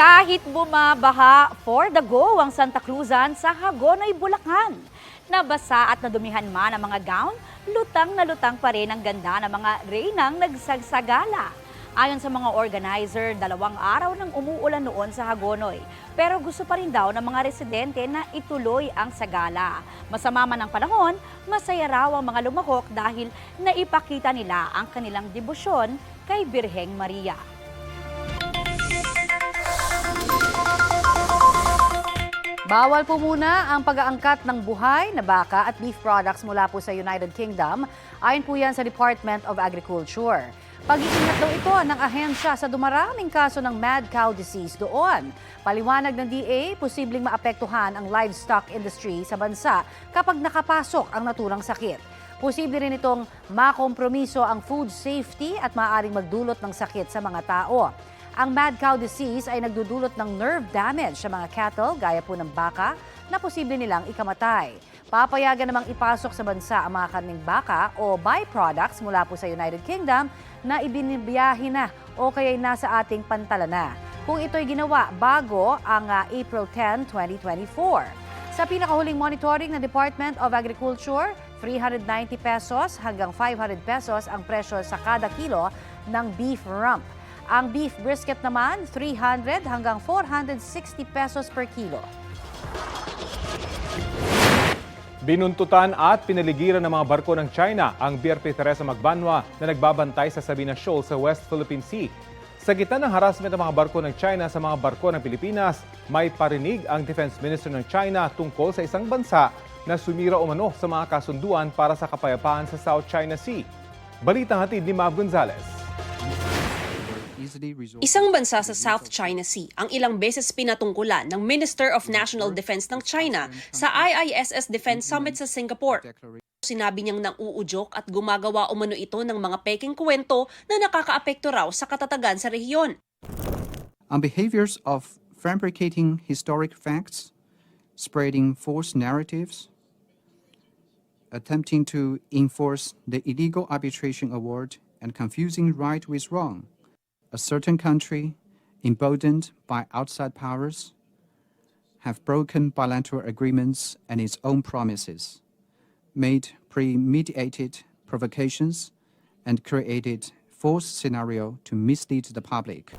Kahit bumabaha for the go ang Santa Cruzan sa Hagonoy, Bulacan. Nabasa at nadumihan man ang mga gown, lutang na lutang pa rin ang ganda ng mga reynang nagsagsagala. Ayon sa mga organizer, dalawang araw nang umuulan noon sa Hagonoy. Pero gusto pa rin daw ng mga residente na ituloy ang sagala. Masama man ang panahon, masaya raw ang mga lumahok dahil naipakita nila ang kanilang debosyon kay Birheng Maria. Bawal po muna ang pag-aangkat ng buhay na baka at beef products mula po sa United Kingdom. Ayon po yan sa Department of Agriculture. Pag-iingat daw ito ng ahensya sa dumaraming kaso ng mad cow disease doon. Paliwanag ng DA, posibleng maapektuhan ang livestock industry sa bansa kapag nakapasok ang naturang sakit. Posible rin itong makompromiso ang food safety at maaaring magdulot ng sakit sa mga tao. Ang mad cow disease ay nagdudulot ng nerve damage sa mga cattle gaya po ng baka na posible nilang ikamatay. Papayagan namang ipasok sa bansa ang mga karning baka o byproducts mula po sa United Kingdom na ibinibiyahe na o kaya'y nasa ating pantala na. Kung ito'y ginawa bago ang ah, April 10, 2024. Sa pinakahuling monitoring ng Department of Agriculture, 390 pesos hanggang 500 pesos ang presyo sa kada kilo ng beef rump. Ang beef brisket naman, 300 hanggang 460 pesos per kilo. Binuntutan at pinaligiran ng mga barko ng China ang BRP Teresa Magbanwa na nagbabantay sa Sabina Shoal sa West Philippine Sea. Sa gitna ng harassment ng mga barko ng China sa mga barko ng Pilipinas, may parinig ang Defense Minister ng China tungkol sa isang bansa na sumira umano sa mga kasunduan para sa kapayapaan sa South China Sea. Balitang hatid ni Mav Gonzalez. Isang bansa sa South China Sea ang ilang beses pinatungkulan ng Minister of National Defense ng China sa IISS Defense Summit sa Singapore. Sinabi niyang nauudyok at gumagawa umano ito ng mga peking kwento na nakakaapekto raw sa katatagan sa rehiyon. on behaviors of fabricating historic facts, spreading false narratives, attempting to enforce the illegal arbitration award, and confusing right with wrong. A certain country, emboldened by outside powers, have broken bilateral agreements and its own promises, made premeditated provocations, and created false scenario to mislead the public.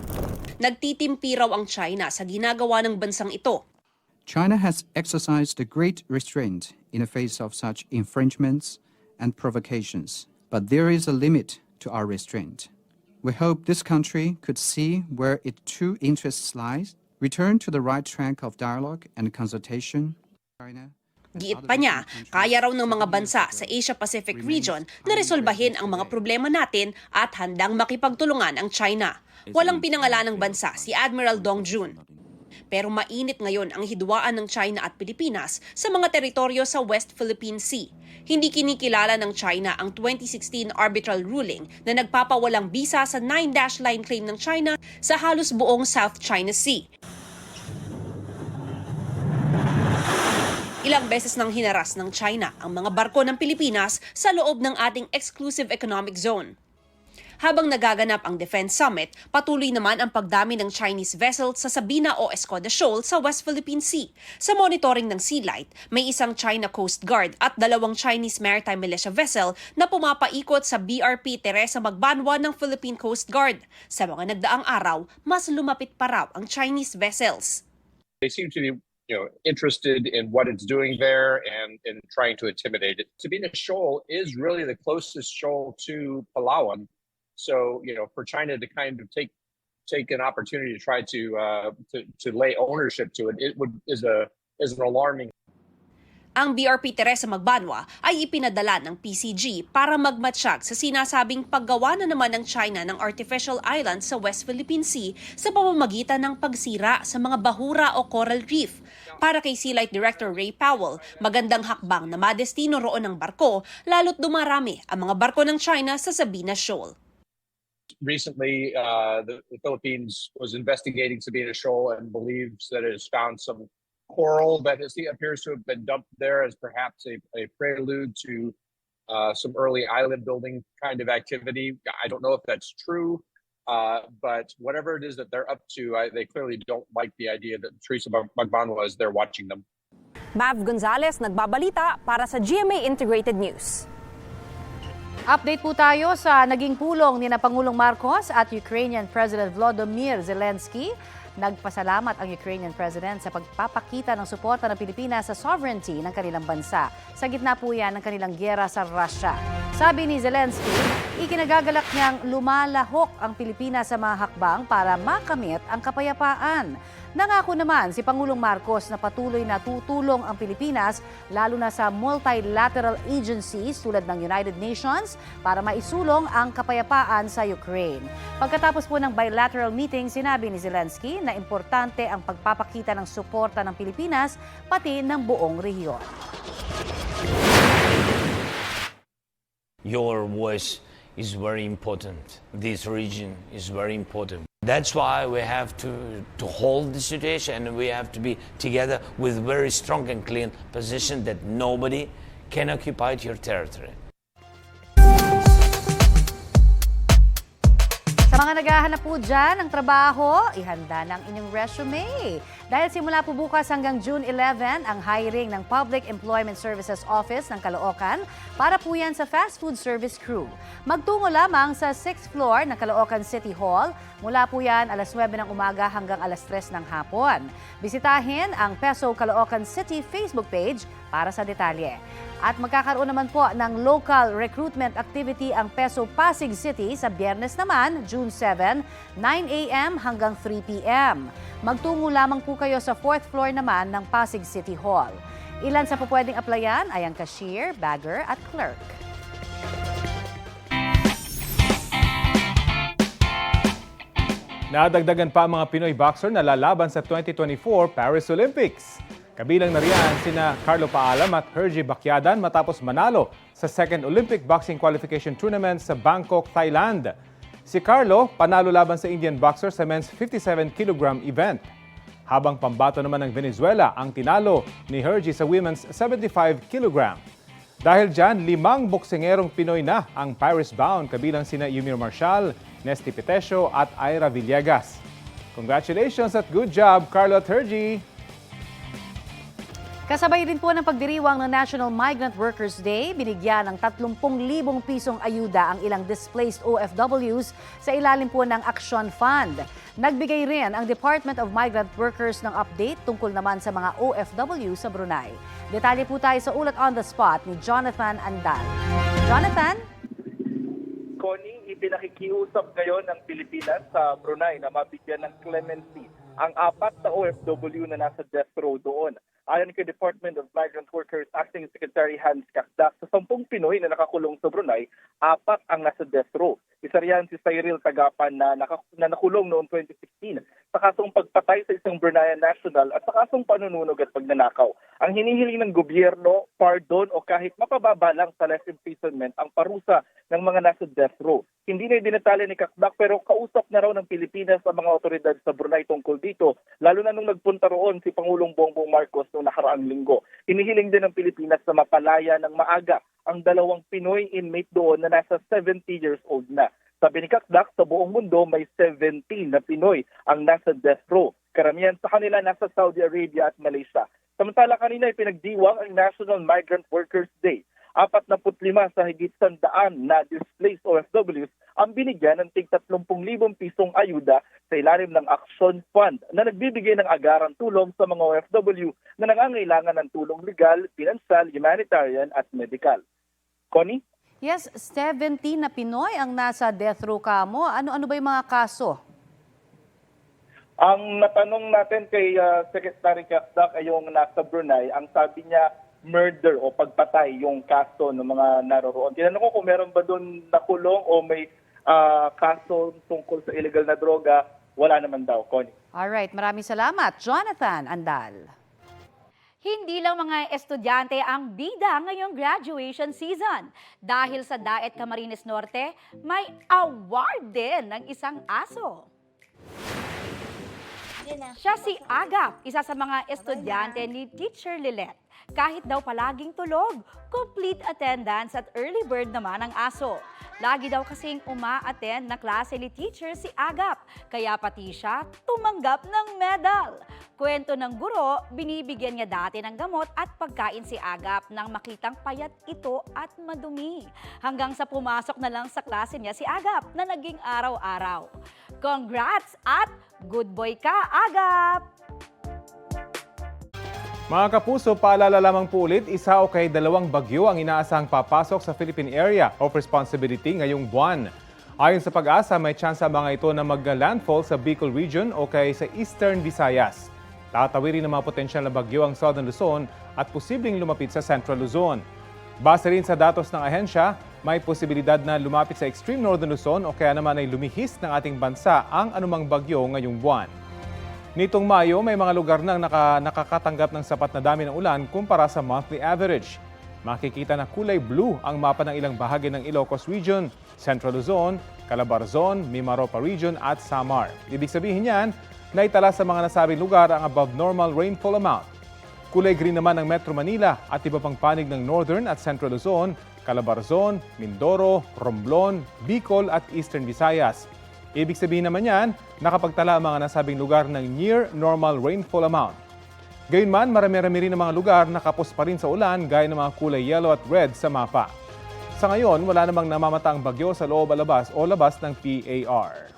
Nagtitimpi raw ang China sa ginagawa ng bansang ito. China has exercised a great restraint in the face of such infringements and provocations, but there is a limit to our restraint. We hope this country could see where its true interests lie, return to the right track of dialogue and consultation. China Giit pa niya, kaya raw ng mga bansa sa Asia-Pacific region na resolbahin ang mga problema natin at handang makipagtulungan ang China. Walang pinangalan ng bansa si Admiral Dong Jun. Pero mainit ngayon ang hidwaan ng China at Pilipinas sa mga teritoryo sa West Philippine Sea. Hindi kinikilala ng China ang 2016 arbitral ruling na nagpapawalang bisa sa 9-dash line claim ng China sa halos buong South China Sea. Ilang beses nang hinaras ng China ang mga barko ng Pilipinas sa loob ng ating exclusive economic zone. Habang nagaganap ang Defense Summit, patuloy naman ang pagdami ng Chinese vessels sa Sabina o Escoda Shoal sa West Philippine Sea. Sa monitoring ng Sea Light, may isang China Coast Guard at dalawang Chinese Maritime Militia vessel na pumapaikot sa BRP Teresa Magbanwa ng Philippine Coast Guard. Sa mga nagdaang araw, mas lumapit pa raw ang Chinese vessels. they seem to be you know interested in what it's doing there and in trying to intimidate it. Sabina Shoal is really the closest shoal to Palawan, so you know for China to kind of take take an opportunity to try to uh, to, to lay ownership to it, it would is a is an alarming Ang BRP Teresa Magbanwa ay ipinadala ng PCG para magmatsyag sa sinasabing paggawa na naman ng China ng artificial island sa West Philippine Sea sa pamamagitan ng pagsira sa mga bahura o coral reef. Para kay Sea Light Director Ray Powell, magandang hakbang na madestino roon ng barko lalo't dumarami ang mga barko ng China sa Sabina Shoal. Recently uh, the, the Philippines was investigating Sabina Shoal and believes that it has found some coral that is, appears to have been dumped there as perhaps a, a prelude to uh, some early island building kind of activity. I don't know if that's true, Uh, but whatever it is that they're up to, I, they clearly don't like the idea that Teresa Mag- Magbanwa is there watching them. Mav Gonzalez nagbabalita para sa GMA Integrated News. Update po tayo sa naging pulong ni na Pangulong Marcos at Ukrainian President Volodymyr Zelensky. Nagpasalamat ang Ukrainian President sa pagpapakita ng suporta ng Pilipinas sa sovereignty ng kanilang bansa. Sa gitna po yan ng kanilang gyera sa Russia. Sabi ni Zelensky, ikinagagalak niyang lumalahok ang Pilipinas sa mga hakbang para makamit ang kapayapaan. Nangako naman si Pangulong Marcos na patuloy na tutulong ang Pilipinas lalo na sa multilateral agencies tulad ng United Nations para maisulong ang kapayapaan sa Ukraine. Pagkatapos po ng bilateral meeting, sinabi ni Zelensky na importante ang pagpapakita ng suporta ng Pilipinas pati ng buong rehiyon. your voice is very important. This region is very important. That's why we have to, to hold the situation and we have to be together with very strong and clear position that nobody can occupy your territory. Mga naghahanap po dyan ng trabaho, ihanda ng inyong resume. Dahil simula po bukas hanggang June 11, ang hiring ng Public Employment Services Office ng Caloocan para po yan sa fast food service crew. Magtungo lamang sa 6th floor ng Caloocan City Hall. Mula po yan alas 9 ng umaga hanggang alas 3 ng hapon. Bisitahin ang Peso Caloocan City Facebook page para sa detalye. At magkakaroon naman po ng local recruitment activity ang Peso Pasig City sa biyernes naman, June 7, 9 a.m. hanggang 3 p.m. Magtungo lamang po kayo sa 4th floor naman ng Pasig City Hall. Ilan sa pupwedeng applyan ay ang cashier, bagger at clerk. Nadagdagan pa ang mga Pinoy boxer na lalaban sa 2024 Paris Olympics. Kabilang na riyan sina Carlo Paalam at Hergy Bakyadan matapos manalo sa second Olympic Boxing Qualification Tournament sa Bangkok, Thailand. Si Carlo panalo laban sa Indian boxer sa men's 57 kg event. Habang pambato naman ng Venezuela ang tinalo ni Hergy sa women's 75 kg. Dahil dyan, limang boksingerong Pinoy na ang Paris-bound kabilang sina Yumir Marshall, Nesty Petesio at Ira Villegas. Congratulations at good job, Carlo Hergy! Kasabay din po ng pagdiriwang ng National Migrant Workers Day, binigyan ng 30,000 pisong ayuda ang ilang displaced OFWs sa ilalim po ng Action Fund. Nagbigay rin ang Department of Migrant Workers ng update tungkol naman sa mga OFW sa Brunei. Detalye po tayo sa ulat on the spot ni Jonathan Andal. Jonathan? Connie, ipinakikiusap ngayon ng Pilipinas sa Brunei na mabigyan ng clemency ang apat na OFW na nasa death row doon. Ayon kay Department of Migrant Workers Acting Secretary Hans Kakdak, sa sampung Pinoy na nakakulong sa Brunei, apat ang nasa death row. Isa riyan si Cyril Tagapan na, naka, na nakulong noong 2016 sa kasong pagpatay sa isang Bruneian national at sa kasong panununog at pagnanakaw. Ang hinihiling ng gobyerno, pardon o kahit mapababa lang sa life imprisonment ang parusa ng mga nasa death row. Hindi na dinatali ni Kakdak pero kausap na raw ng Pilipinas ang mga otoridad sa Brunei tungkol dito, lalo na nung nagpunta roon si Pangulong Bongbong Marcos noong nakaraang linggo. Hinihiling din ng Pilipinas na mapalaya ng maaga ang dalawang Pinoy inmate doon na nasa 70 years old na. Sabi ni Kakdak, sa buong mundo may 17 na Pinoy ang nasa death row. Karamihan sa kanila nasa Saudi Arabia at Malaysia. Samantala kanina ay pinagdiwang ang National Migrant Workers Day. 45 sa higit sandaan na displaced OFWs ang binigyan ng tig 30,000 pisong ayuda sa ilalim ng Action Fund na nagbibigay ng agarang tulong sa mga OFW na nangangailangan ng tulong legal, pinansyal, humanitarian at medical. Connie? Yes, 17 na Pinoy ang nasa death row ka mo. Ano-ano ba yung mga kaso? Ang natanong natin kay uh, Secretary Kakdak ay yung nasa Brunei, ang sabi niya murder o pagpatay yung kaso ng mga naroroon. Tinanong ko kung meron ba doon nakulong o may uh, kaso tungkol sa illegal na droga. Wala naman daw, Connie. Alright, maraming salamat. Jonathan Andal. Hindi lang mga estudyante ang bida ngayong graduation season. Dahil sa Daet Camarines Norte, may award din ng isang aso. Siya si Agap, isa sa mga estudyante ni Teacher Lilet. Kahit daw palaging tulog, complete attendance at early bird naman ang aso. Lagi daw kasing uma-attend na klase ni teacher si Agap, kaya pati siya tumanggap ng medal. Kwento ng guro, binibigyan niya dati ng gamot at pagkain si Agap nang makitang payat ito at madumi. Hanggang sa pumasok na lang sa klase niya si Agap na naging araw-araw. Congrats at good boy ka, Agap! Mga kapuso, paalala lamang po ulit, isa o kay dalawang bagyo ang inaasahang papasok sa Philippine Area of Responsibility ngayong buwan. Ayon sa pag-asa, may ang mga ito na mag-landfall sa Bicol Region o kay sa Eastern Visayas. Tatawirin ng mga potensyal na bagyo ang Southern Luzon at posibleng lumapit sa Central Luzon. Base rin sa datos ng ahensya, may posibilidad na lumapit sa extreme northern Luzon o kaya naman ay lumihis ng ating bansa ang anumang bagyo ngayong buwan. Nitong Mayo, may mga lugar nang naka, nakakatanggap ng sapat na dami ng ulan kumpara sa monthly average. Makikita na kulay blue ang mapa ng ilang bahagi ng Ilocos Region, Central Luzon, Calabarzon, Mimaropa Region at Samar. Ibig sabihin yan, naitala sa mga nasabing lugar ang above normal rainfall amount. Kulay green naman ang Metro Manila at iba pang panig ng Northern at Central Luzon, Calabarzon, Mindoro, Romblon, Bicol at Eastern Visayas. Ibig sabihin naman yan, nakapagtala ang mga nasabing lugar ng near normal rainfall amount. Gayunman, marami-rami rin ang mga lugar na kapos pa rin sa ulan gaya ng mga kulay yellow at red sa mapa. Sa ngayon, wala namang namamata ang bagyo sa loob alabas o labas ng PAR.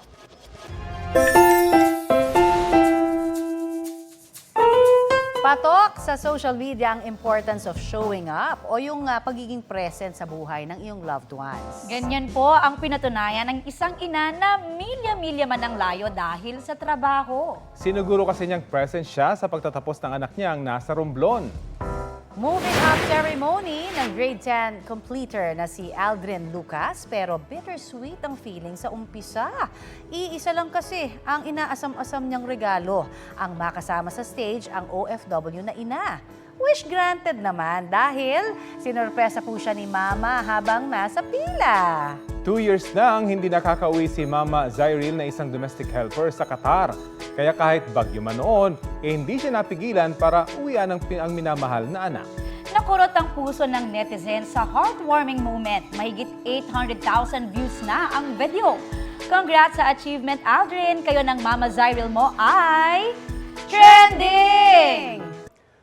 Patok sa social media ang importance of showing up o yung ah, pagiging present sa buhay ng iyong loved ones. Ganyan po ang pinatunayan ng isang ina na milya-milya man ang layo dahil sa trabaho. Sinuguro kasi niyang present siya sa pagtatapos ng anak niyang nasa Romblon. Moving up ceremony ng grade 10 completer na si Aldrin Lucas pero bittersweet ang feeling sa umpisa. Iisa lang kasi ang inaasam-asam niyang regalo, ang makasama sa stage ang OFW na ina. Wish granted naman dahil sinurpresa po siya ni Mama habang nasa pila. Two years nang hindi nakakauwi si Mama Zyril na isang domestic helper sa Qatar. Kaya kahit bagyo man noon, eh hindi siya napigilan para uwian ang, ang minamahal na anak. Nakurot ang puso ng netizens sa heartwarming moment. Mahigit 800,000 views na ang video. Congrats sa achievement, Aldrin! Kayo ng Mama Zyril mo ay... Trending!